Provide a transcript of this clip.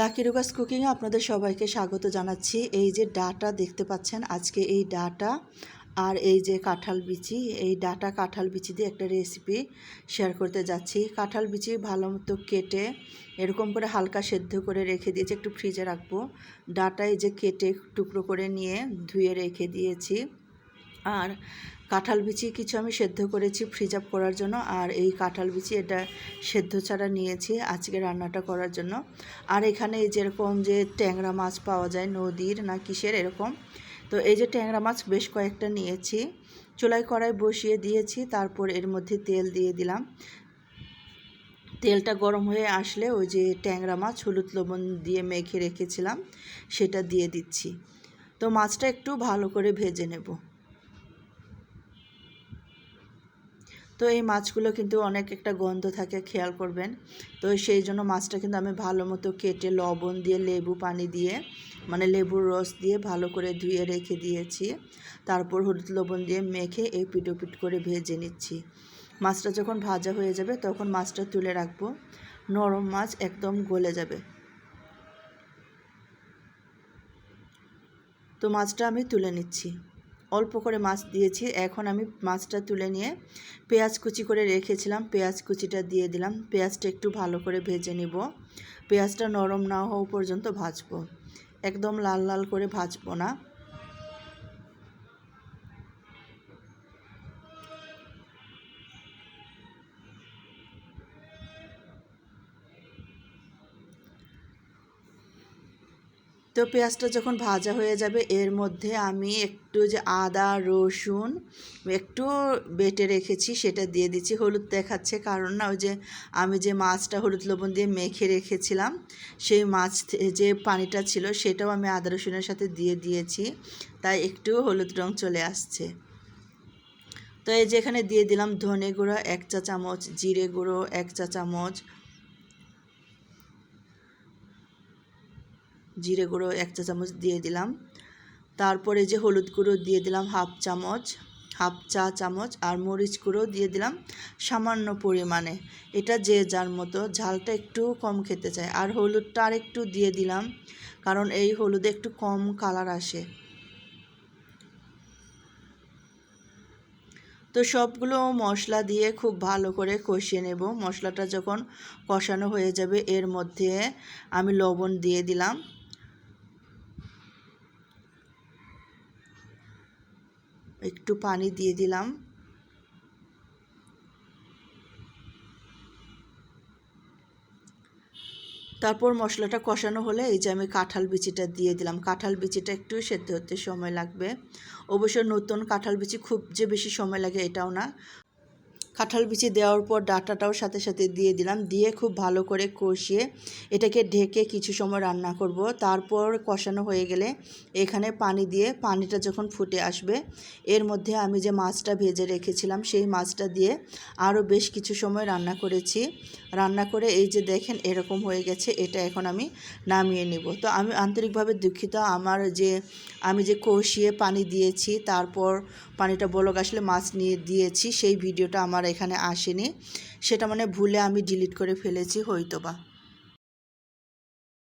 Lucky রুগাস কুকিংয়ে আপনাদের সবাইকে স্বাগত জানাচ্ছি। এই যে ডাটা দেখতে পাচ্ছেন, আজকে এই ডাটা আর এই যে কাঁঠাল বিচি, এই ডাটা কাঁঠাল বিচি দিয়ে একটা রেসিপি শেয়ার করতে যাচ্ছি। কাঁঠাল বিচি ভালো মতো কেটে এরকম করে হালকা সেদ্ধ করে রেখে দিয়েছি, একটু ফ্রিজে রাখব। ডাটা এই যে কেটে টুকরো করে নিয়ে ধুয়ে রেখে দিয়েছি। আর কাঁঠাল বিচি কিছু আমি সেদ্ধ করেছি ফ্রিজ আপ করার জন্য। আর এই কাঁঠাল বিচি এটা সেদ্ধ ছাড়া নিয়েছি আজকে রান্নাটা করার জন্য। আর এখানে এই যেরকম যে ট্যাংরা মাছ পাওয়া যায়, নদীর না কিসের এরকম। তো এই যে ট্যাংরা মাছ বেশ কয়েকটা নিয়েছি। চুলাই কড়াই বসিয়ে দিয়েছি, তারপর এর মধ্যে তেল দিয়ে দিলাম। তেলটা গরম হয়ে আসলে ওই যে ট্যাংরা মাছ হলুদ লবণ দিয়ে মেখে রেখেছিলাম, সেটা দিয়ে দিচ্ছি। তো মাছটা একটু ভালো করে ভেজে নেব। তো এই মাছগুলো কিন্তু অনেক একটা গন্ধ থাকে, খেয়াল করবেন। তো সেই জন্য মাছটা কিন্তু আমি ভালো মতো কেটে লবণ দিয়ে, লেবু পানি দিয়ে মানে লেবুর রস দিয়ে ভালো করে ধুয়ে রেখে দিয়েছি। তারপর হলুদ লবণ দিয়ে মেখে এই পিটো পিট করে ভেজে নিচ্ছি। মাছটা যখন ভাজা হয়ে যাবে তখন মাছটা তুলে রাখব। নরম মাছ একদম গলে যাবে। তো মাছটা আমি তুলে নিচ্ছি। অল্প করে মাছ দিয়েছি। এখন আমি মাছটা তুলে নিয়ে পেঁয়াজ কুচি করে রেখেছিলাম। পেঁয়াজ কুচিটা দিয়ে দিলাম। পেঁয়াজটা একটু ভালো করে ভেজে নিব। পেঁয়াজটা নরম না হওয়া পর্যন্ত ভাজবো। একদম লাল লাল করে ভাজবো না। তো পেঁয়াজটা যখন ভাজা হয়ে যাবে, এর মধ্যে আমি একটু যে আদা, রসুন একটু বেটে রেখেছি, সেটা দিয়ে দিচ্ছি। হলুদ দেখাচ্ছে, কারণ না ওই যে আমি যে মাছটা হলুদ লবণ দিয়ে মেখে রেখেছিলাম, সেই মাছ যে পানিটা ছিল, সেটাও আমি আদা, রসুনের সাথে দিয়ে দিয়েছি। তাই একটু হলুদ রং চলে আসছে। তো এই যে এখানে দিয়ে দিলাম ধনে গুঁড়ো, এক চা চামচ জিরে গুঁড়ো, এক চা চামচ জিরে গুঁড়ো এক চা চামচ দিয়ে দিলাম। তারপরে যে হলুদ গুঁড়ো দিয়ে দিলাম হাফ চামচ, হাফ চা চামচ আর মরিচ গুঁড়ো দিয়ে দিলাম সামান্য পরিমাণে। এটা যে যার মতো, ঝালটা একটু কম খেতে চায় আর হলুদটা আর একটু দিয়ে দিলাম, কারণ এই হলুদে একটু কম কালার আসে। তো সবগুলো মশলা দিয়ে খুব ভালো করে কষিয়ে নেব। মশলাটা যখন কষানো হয়ে যাবে, এর মধ্যে আমি লবণ দিয়ে দিলাম। একটু পানি দিয়ে দিলাম। তারপর মশলাটা কষানো হলে এই যে আমি কাঁঠাল বিচিটা দিয়ে দিলাম। কাঁঠাল বিচিটা একটু সেদ্ধ হতে সময় লাগবে। অবশ্য নতুন কাঁঠাল বিচি খুব যে বেশি সময় লাগে এটাও না। কাঁঠাল বিচি দেওয়ার পর ডাটাটাও সাথে সাথে দিয়ে দিলাম। দিয়ে খুব ভালো করে কষিয়ে এটাকে ঢেকে কিছু সময় রান্না করব। তারপর কষানো হয়ে গেলে এখানে পানি দিয়ে, পানিটা যখন ফুটে আসবে, এর মধ্যে আমি যে মাছটা ভেজে রেখেছিলাম, সেই মাছটা দিয়ে আরও বেশ কিছু সময় রান্না করেছি। রান্না করে এই যে দেখেন, এরকম হয়ে গেছে। এটা এখন আমি নামিয়ে নিব। তো আমি আন্তরিকভাবে দুঃখিত। আমার যে, আমি যে কষিয়ে পানি দিয়েছি, তারপর পানিটা বলক আসলে মাছ নিয়ে দিয়েছি, সেই ভিডিওটা আমার এখানে আসেনি। সেটা মানে ভুলে আমি ডিলিট করে ফেলেছি হয়তো বা